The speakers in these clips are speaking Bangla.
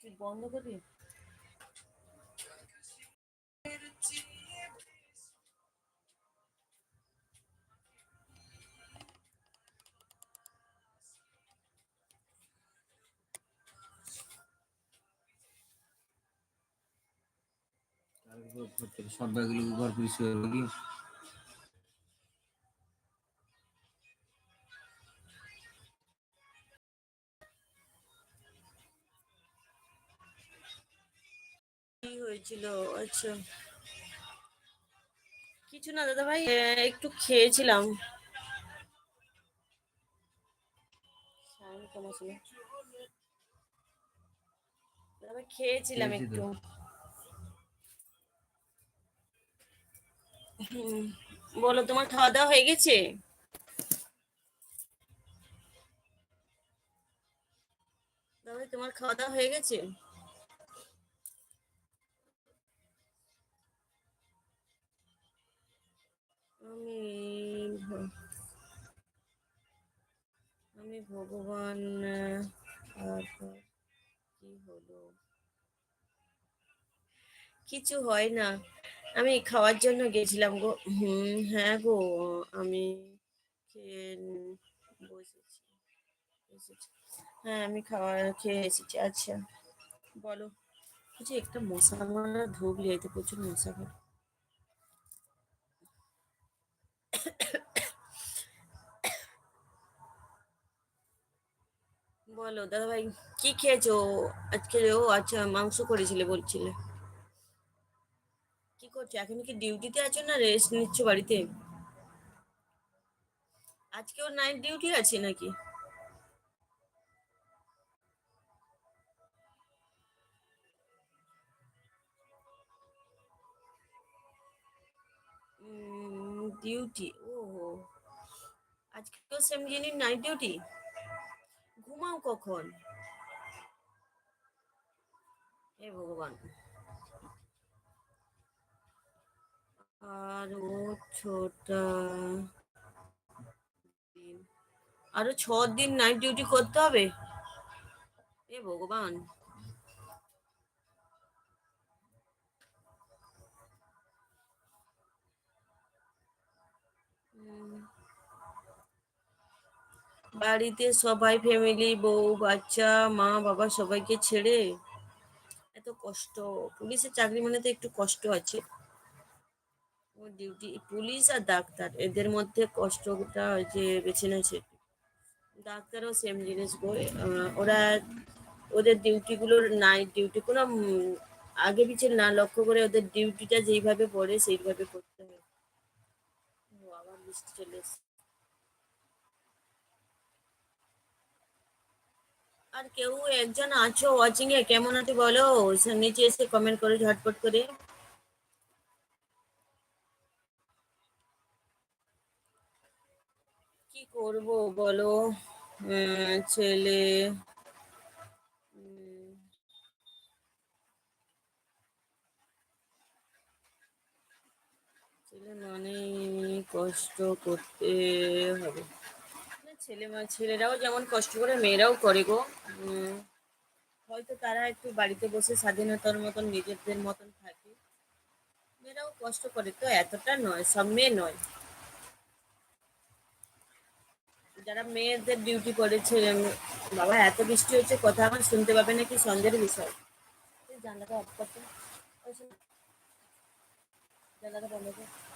তুই বন্ধ করবি? সব ব্যাগগুলো ঘর পরিষ্কার করব কি হয়েছিল আচ্ছা। কিছু না দাদা ভাই একটু খেয়েছিলাম। খেয়েছিলাম একটু। বলো তোমার খাওয়া দাওয়া হয়ে গেছে? তোমার খাওয়া দাওয়া হয়ে গেছে? ভগবান তারপর কি হলো? কিছু হয় না। আমি খাওয়ার জন্য গেছিলাম গো। হুম হ্যাঁ গো, আমি বসেছি। হ্যাঁ আমি খাওয়া খেয়ে এসেছি। আচ্ছা বলো। কিছু একটা মশা মারা ঢুকলি এতে প্রচুর মশা করে বলো দাদা ভাই কি খেয়েছো? আজকে ও আচ্ছা মাংস করেছিলে বলছিলে। কি করছ? এখন কি ডিউটিতে আছো না রেস্ট নিচ্ছ বাড়িতে? আজকেও নাইট ডিউটি আছে নাকি? ডিউটি ও আজকেও সেম জিনিস, নাইট ডিউটি? ঘুমাও কখন? হে ভগবান। আর ছোটা আরও ছ দিন নাইট ডিউটি করতে হবে? এ ভগবান। বাড়িতে সবাই ফ্যামিলি বউ বাচ্চা মা বাবা সবাইকে ছেড়ে এত কষ্ট। পুলিশের চাকরি মানে তো একটু কষ্ট আছে। ডিউটি পুলিশ আর ডাক্তার এদের মধ্যে কষ্টটা যে বেছে নেছে। ডাক্তারও সেম জিনিস আহ, ওরা ওদের ডিউটিগুলোর নাইট ডিউটি কোনো আগে পিছে না লক্ষ্য করে ওদের ডিউটিটা যেইভাবে পড়ে সেইভাবে করতে হয়। আবার বৃষ্টি চলে এসছে। আর কেউ একজন আছো ওয়াচিং এ? কেমন আছো বলো? নিচে এসে কমেন্ট করো ঝটপট করে। কি করব বলো? ছেলে। ছেলে মানে কষ্ট করতে হবে। ছেলে ছেলেরাও যেমন কষ্ট করে, মেয়েরাও করে গো। হয়তো তারা একটু বাড়িতে বসে স্বাধীনতার মতন, নিজেদের মতন থাকে। মেয়েরাও কষ্ট করে, তো এতটা নয়, সব মেয়ে নয়। যারা মেয়েদের ডিউটি করেছে বাবা, এত বৃষ্টি হচ্ছে, কথা আমার শুনতে পাবে নাকি? সন্দেহের বিষয়। জানলাটা অফ করতে। জানলাটা বন্ধ কর।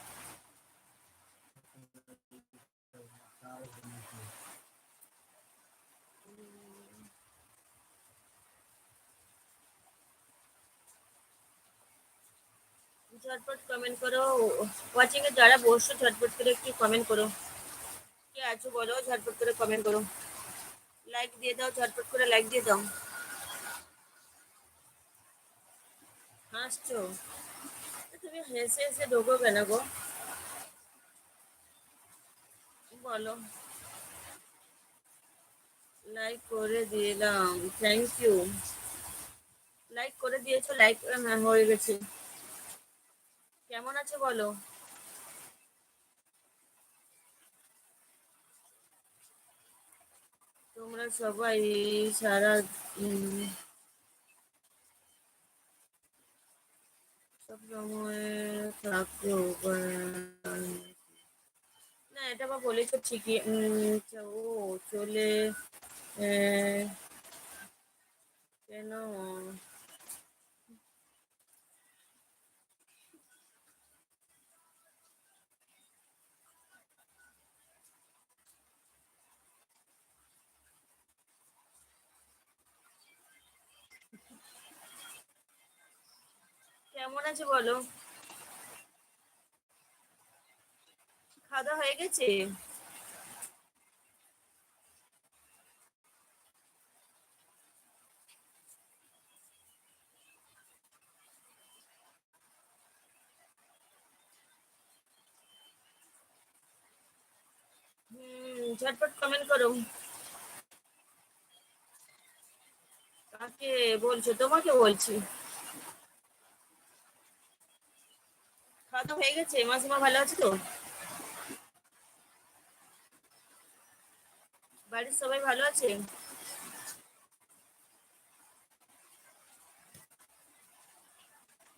ঝটপট কমেন্ট করো। ওয়াচিং এ যারা বসছো, ঝটপট করে একটু কমেন্ট করো। কে আছো বলো, ঝটপট করে কমেন্ট করো। লাইক দিয়ে দাও, ঝটপট করে লাইক দিয়ে দাও। হাসছো? তুমি হেসে হেসে ঢোকো কেন গো? বলো। লাইক করে দিলাম। থ্যাংক ইউ লাইক করে দিয়েছ লাইক হ্যাঁ হয়ে গেছে। কেমন আছে বলো? তোমরা সবাই সারা সব সময় থাকো না, এটা বা বলেছ ঠিকই। ও, চলে কেন? কেমন আছে বলো? খাওয়া হয়ে গেছে? ঝটপট কমেন্ট করো। কাকে বলছো? তোমাকে বলছি। খাওয়া দাওয়া হয়ে গেছে মাসিমা ভালো আছে তো? বাড়ির সবাই ভালো আছে?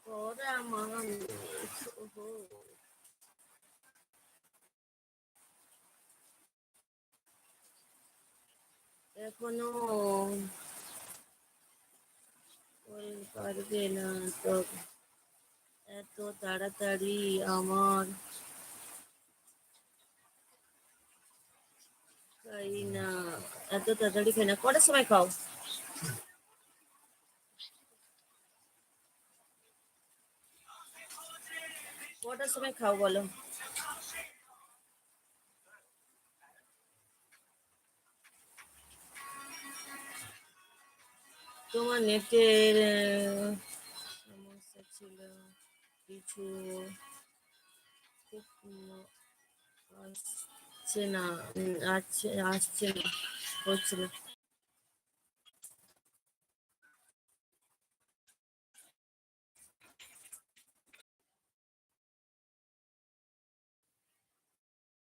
ওরা মানুষ। এখনও পারবে না তো। এত তাড়াতাড়ি আমার খাই না, এত তাড়াতাড়ি খাই না। কটার সময় খাও? কটার সময় খাও বলো? তোমার নেটের কিছু আসছে না আসছে আসছে না হচ্ছে না।